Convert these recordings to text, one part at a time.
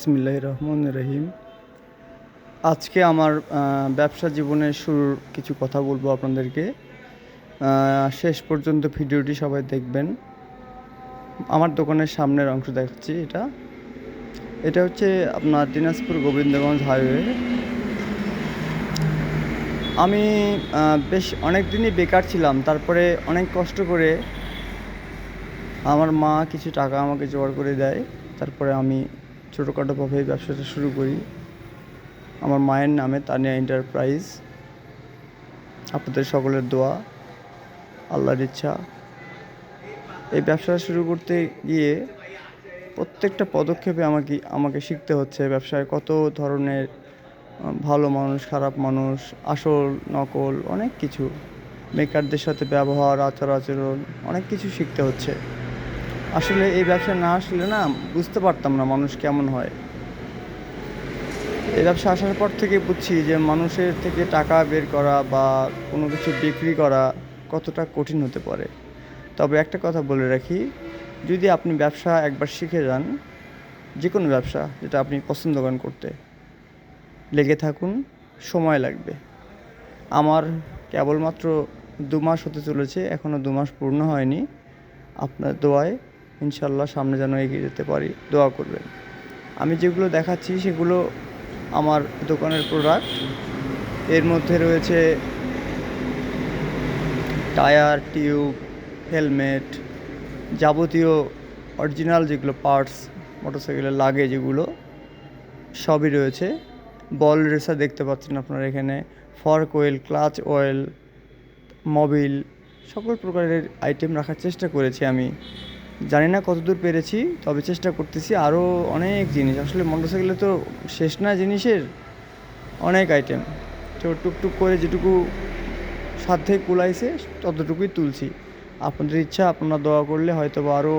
বিসমিল্লাহ রহমান রহিম আজকে আমার ব্যবসা জীবনের শুরুর কিছু কথা বলব আপনাদেরকে। শেষ পর্যন্ত ভিডিওটি সবাই দেখবেন। আমার দোকানের সামনের অংশ দেখাচ্ছি এটা। এটা হচ্ছে আপনার দিনাজপুর গোবিন্দগঞ্জ হাইওয়ে। আমি বেশ অনেক দিনই বেকার ছিলাম। তারপরে অনেক কষ্ট করে আমার মা কিছু টাকা আমাকে জোগাড় করে দেয়। তারপরে আমি ছোটোখাটোভাবে এই ব্যবসাটা শুরু করি। আমার মায়ের নামে তানিয়া এন্টারপ্রাইজ। আপনাদের সকলের দোয়া, আল্লাহর ইচ্ছা। এই ব্যবসা শুরু করতে গিয়ে প্রত্যেকটা পদক্ষেপে আমাকে আমাকে শিখতে হচ্ছে ব্যবসায়। কত ধরনের ভালো মানুষ, খারাপ মানুষ, আসল, নকল, অনেক কিছু। মেকারদের সাথে ব্যবহার আচার আচরণ অনেক কিছু শিখতে হচ্ছে। আসলে এই ব্যবসা না আসলে না বুঝতে পারতাম না মানুষ কেমন হয়। এই ব্যবসা আসার পর থেকে বুঝছি যে মানুষের থেকে টাকা বের করা বা কোনো কিছু বিক্রি করা কতটা কঠিন হতে পারে। তবে একটা কথা বলে রাখি, যদি আপনি ব্যবসা একবার শিখে যান যে কোনো ব্যবসা যেটা আপনি পছন্দ করেন করতে, লেগে থাকুন, সময় লাগবে। আমার কেবলমাত্র দু মাস হতে চলেছে এখনও দু মাস পূর্ণ হয়নি। আপনার দোয়ায় ইনশাল্লাহ সামনে যেন এগিয়ে যেতে পারি, দোয়া করবেন। আমি যেগুলো দেখাচ্ছি সেগুলো আমার দোকানের প্রোডাক্টের মধ্যে রয়েছে টায়ার টিউব হেলমেট যাবতীয় অরিজিনাল যেগুলো পার্টস মোটরসাইকেলে লাগে যেগুলো সবই রয়েছে। বল রেসার দেখতে পাচ্ছেন আপনারা এখানে। Fork oil clutch oil Mobil সকল প্রকারের আইটেম রাখার চেষ্টা করেছি আমি। জানি না কতদূর পেরেছি, তবে চেষ্টা করতেছি আরও অনেক জিনিস। আসলে মোটরসাইকেলে তো শেষ না জিনিসের, অনেক আইটেম তো টুকটুক করে যেটুকু সাধ্যে কুলাইছে, ততটুকুই তুলছি। আপনাদের ইচ্ছা, আপনারা দোয়া করলে হয়তো বা আরও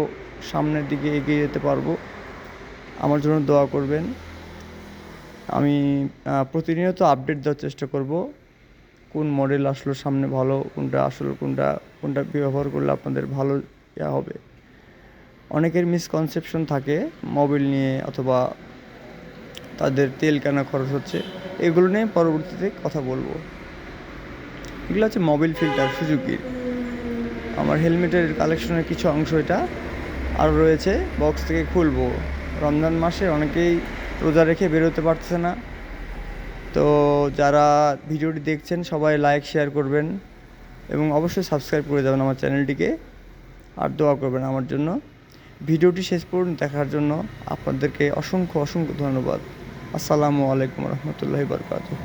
সামনের দিকে এগিয়ে যেতে পারব। আমার জন্য দোয়া করবেন। আমি প্রতিনিয়ত আপডেট দেওয়ার চেষ্টা করব। কোন মডেল আসলো সামনে ভালো, কোনটা আসলো, কোনটা কোনটা ব্যবহার করলে আপনাদের ভালো ইয়া হবে। অনেকের মিসকনসেপশন থাকে মোবিল নিয়ে অথবা তাদের তেল কেনা খরচ হচ্ছে, এগুলো নিয়ে পরবর্তীতে কথা বলব। এগুলো হচ্ছে মোবিল ফিল্টার সুজুকির আমার হেলমেটের কালেকশনের কিছু অংশ এটা। আর রয়েছে বক্স থেকে খুলবো। রমজান মাসে অনেকেই রোজা রেখে বেরোতে পারছে না। তো যারা ভিডিওটি দেখছেন, সবাই লাইক শেয়ার করবেন এবং অবশ্যই সাবস্ক্রাইব করে যাবেন আমার চ্যানেলটিকে আর দোয়া করবেন আমার জন্য। ভিডিওটি শেষ পর্যন্ত দেখার জন্য আপনাদেরকে অসংখ্য অসংখ্য ধন্যবাদ। আসসালামু আলাইকুম রহমতুল্লাহ বরকাতুহ।